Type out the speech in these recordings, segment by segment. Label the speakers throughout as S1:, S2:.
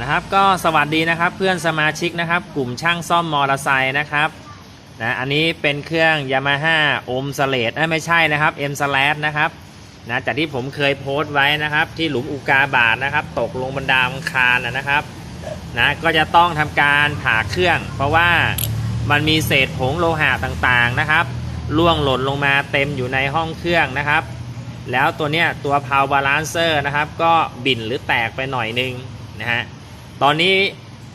S1: นะครับก็สวัสดีนะครับเพื่อนสมาชิกนะครับ กลุ่มช่างซ่อมมอเตอร์ไซค์นะครับนะอันนี้เป็นเครื่อง Yamaha o m s l a t ไม่ใช่นะครับ M s l a t นะครับนะจากที่ผมเคยโพสต์ไว้นะครับ ที่หลุมอุกาบาตนะครับ ตกลงบรรดาอังคารนะนะครับนะก็จะต้องทำการผ่าเครื่อง เพราะว่ามันมีเศษผงโลหะต่างๆนะครับล่วงหล่นลงมาเต็มอยู่ในห้องเครื่องนะครับ แล้วตัวเนี้ยตัวพาวบาลานเซอร์นะครับ ก็บิ่นหรือแตกไปหน่อยนึงนะฮะ ตอนนี้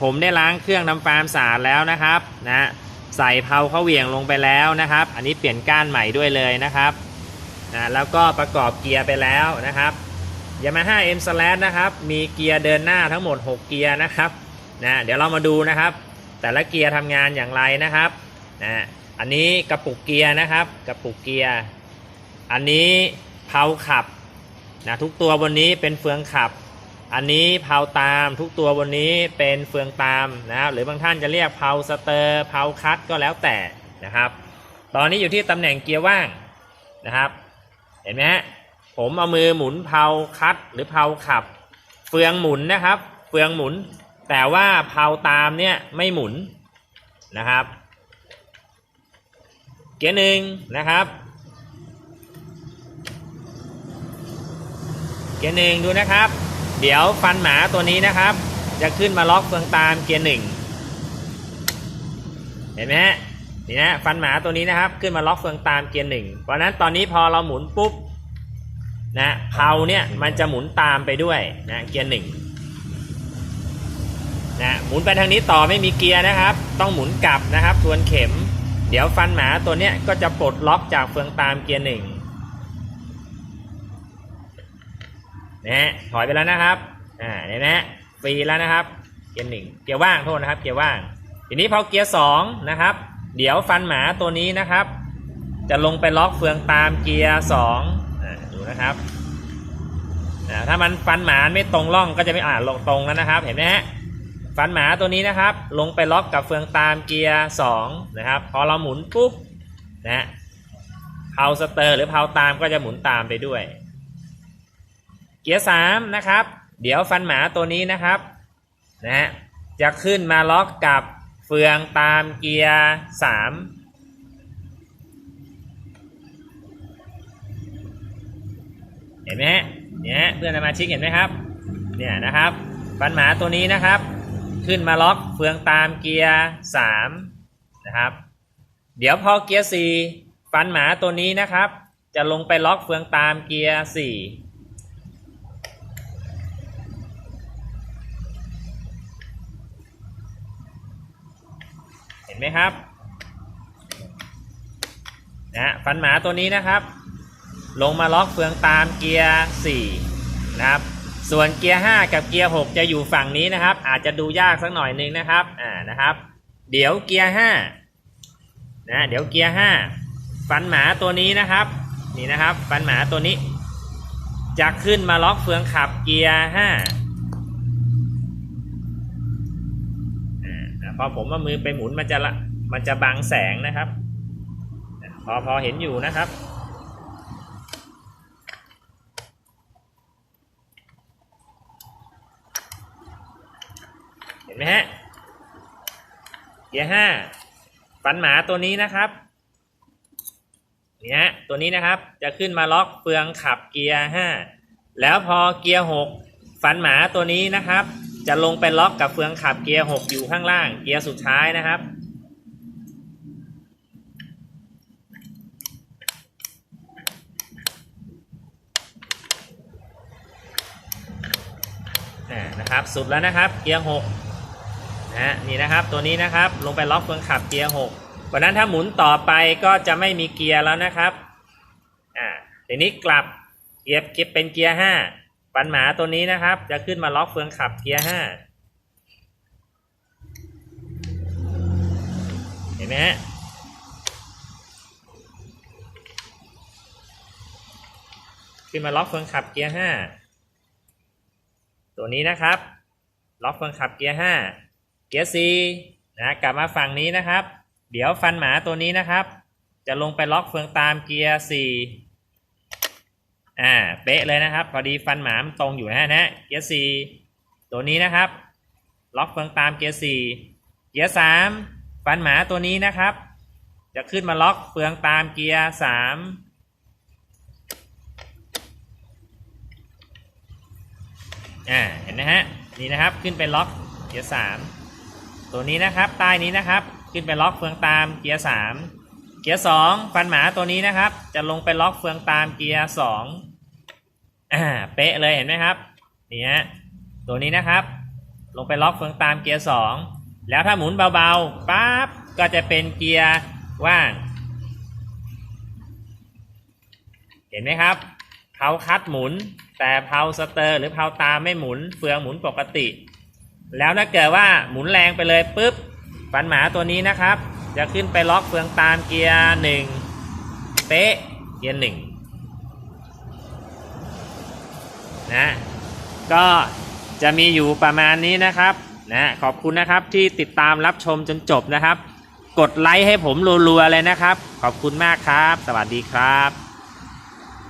S1: ผมได้ล้างเครื่องน้ำฟาร์มสะอาดแล้วนะครับนะใส่เพาเข้าเหวี่ยงลงไปแล้วนะครับ อันนี้เปลี่ยนก้านใหม่ด้วยเลยนะครับนะแล้วก็ประกอบเกียร์ไปแล้วนะครับ Yamaha M Slash นะครับ มีเกียร์เดินหน้าทั้งหมด 6 เกียร์นะครับนะเดี๋ยวเรามาดูนะครับ แต่ละเกียร์ทำงานอย่างไรนะครับนะอันนี้กระปุกเกียร์นะครับ กระปุกเกียร์ อันนี้เพาขับนะทุกตัวบนนี้เป็นเฟืองขับ อันนี้เพาตามทุกตัวบนนี้เป็นเฟืองตามนะครับหรือบางท่านจะเรียกเพาสเตอร์เพาคัตก็แล้วแต่นะครับ ตอนนี้อยู่ที่ตำแหน่งเกียร์ว่างนะครับ เห็นไหมฮะผมเอามือหมุนเพาคัตหรือเพาขับ เฟืองหมุนนะครับ เฟืองหมุน แต่ว่าเพาตามเนี่ยไม่หมุนนะครับ เกียร์หนึ่งนะครับเกียร์หนึ่งดูนะครับ เดี๋ยวฟันหมาตัวนี้นะครับ จะขึ้นมาล็อกเฟืองตามเกียร์หนึ่งเห็นไหมฮะนี่นะฟันหมาตัวนี้นะครับ ขึ้นมาล็อกเฟืองตามเกียร์หนึ่งเพราะนั้นตอนนี้พอเราหมุนปุ๊บนะเพาเนี่ยมันจะหมุนตามไปด้วยนะเกียร์หนึ่งนะหมุนไปทางนี้ต่อไม่มีเกียร์นะครับ ต้องหมุนกลับนะครับ ทวนเข็ม เดี๋ยวฟันหมาตัวเนี้ยก็จะปลดล็อกจากเฟืองตามเกียร์หนึ่ง นะฮะถอยไปแล้วนะครับอ่าเนไหมฮะฟรีแล้วนะครับ เกียร์หนึ่งเกียร์ว่างโทษนะครับ เกียร์ว่าง ทีนี้พอเกียร์สองนะครับ เดี๋ยวฟันหมาตัวนี้นะครับ จะลงไปล็อกเฟืองตามเกียร์สองดูนะครับถ้ามันฟันหมาไม่ตรงร่องก็จะไม่อ่านลงตรงแล้วนะครับ เห็นไหมฮะฟันหมาตัวนี้นะครับ ลงไปล็อกกับเฟืองตามเกียร์สองนะครับ พอเราหมุนปุ๊บนะฮะเพาสเตอร์หรือเพาตามก็จะหมุนตามไปด้วย เกียร์สามนะครับ เดี๋ยวฟันหมาตัวนี้นะครับนะฮะจะขึ้นมาล็อกกับเฟืองตามเกียร์สามเห็นไหมฮะเนี่ยเพื่อนสมาชิกเห็นไหมครับเนี่ยนะครับฟันหมาตัวนี้นะครับ ขึ้นมาล็อกเฟืองตามเกียร์สามนะครับ เดี๋ยวพอเกียร์สี่ฟันหมาตัวนี้นะครับ จะลงไปล็อกเฟืองตามเกียร์สี่ เห็น ไหมครับนะฟันหมาตัวนี้นะครับ ลงมาล็อกเฟืองตามเกียร์4นะครับ ส่วนเกียร์ 5 กับเกียร์ 6 จะอยู่ฝั่งนี้นะครับ อาจจะดูยากสักหน่อยนึงนะครับอ่านะครับ เดี๋ยวเกียร์5นะเดี๋ยวเกียร์ 5 ฟันหมาตัวนี้นะครับนี่นะครับ ฟันหมาตัวนี้จะขึ้นมาล็อกเฟืองขับเกียร์ 5 อ่า พอผมเอามือไปหมุนมันจะละมันจะบังแสงนะครับพอพอเห็นอยู่นะครับเห็นไหมฮะเกียร์ห้าฟันหมาตัวนี้นะครับเนี่ฮะตัวนี้นะครับจะขึ้นมาล็อกเฟืองขับเกียร์ห้าแล้วพอเกียร์หกฟันหมาตัวนี้นะครับ จะลงไปล็อกกับเฟืองขับเกียร์หกอยู่ข้างล่าง เกียร์สุดท้ายนะครับอ่นะครับ สุดแล้วนะครับเกียร์หกนะฮะนี่นะครับตัวนี้นะครับลงไปล็อกเฟืองขับเกียร์หกเพราะฉะนั้นถ้าหมุนต่อไปก็จะไม่มีเกียร์แล้วนะครับ อ่าทีนี้กลับเกียร์เกียร์เป็นเกียร์ห้า ปันหมาตัวนี้นะครับ จะขึ้นมาล็อกเฟืองขับเกียร์ห้าเห็นไหมฮะขึ้นมาล็อกเฟืองขับเกียร์ห้าตัวนี้นะครับ ล็อกเฟืองขับเกียร์5เกียร์4นะกลับมาฝั่งนี้นะครับ เดี๋ยวฟันหมาตัวนี้นะครับ จะลงไปล็อกเฟืองตามเกียร์4 อ่าเป๊ะเลยนะครับ พอดีฟันหมามตรงอยู่นะฮะเกียร์4ตัวนี้นะครับ ล็อกเฟืองตามเกียร์สี่เกียร์สามฟันหมาตัวนี้นะครับ จะขึ้นมาล็อกเฟืองตามเกียร์สามอ่าเห็นไหมฮะนี่นะครับขึ้นไปล็อกเกียร์สามตัวนี้นะครับใต้นี้นะครับ ขึ้นไปล็อกเฟืองตามเกียร์สามเกียร์สองฟันหมาตัวนี้นะครับ จะลงไปล็อกเฟืองตามเกียร์สอง อ่าเป๊ะเลยเห็นไหมครับนี่ฮะตัวนี้นะครับ ลงไปล็อกเฟืองตามเกียร์สองแล้วถ้าหมุนเบาๆปั๊บก็จะเป็นเกียร์ว่าง เห็นไหมครับเพาคัดหมุน แต่เพาสเตอร์ หรือเพาตามไม่หมุนเฟืองหมุนปกติ แล้วถ้าเกิดว่าหมุนแรงไปเลยปุ๊บฟันหมาตัวนี้นะครับ จะขึ้นไปล็อกเฟืองตามเกียร์หนึ่งเป๊ะเกียร์หนึ่ง นะ ก็จะมีอยู่ประมาณนี้นะครับนะขอบคุณนะครับที่ติดตามรับชมจนจบนะครับ กดไลค์ให้ผมรัวๆเลยนะครับ ขอบคุณมากครับ สวัสดีครับ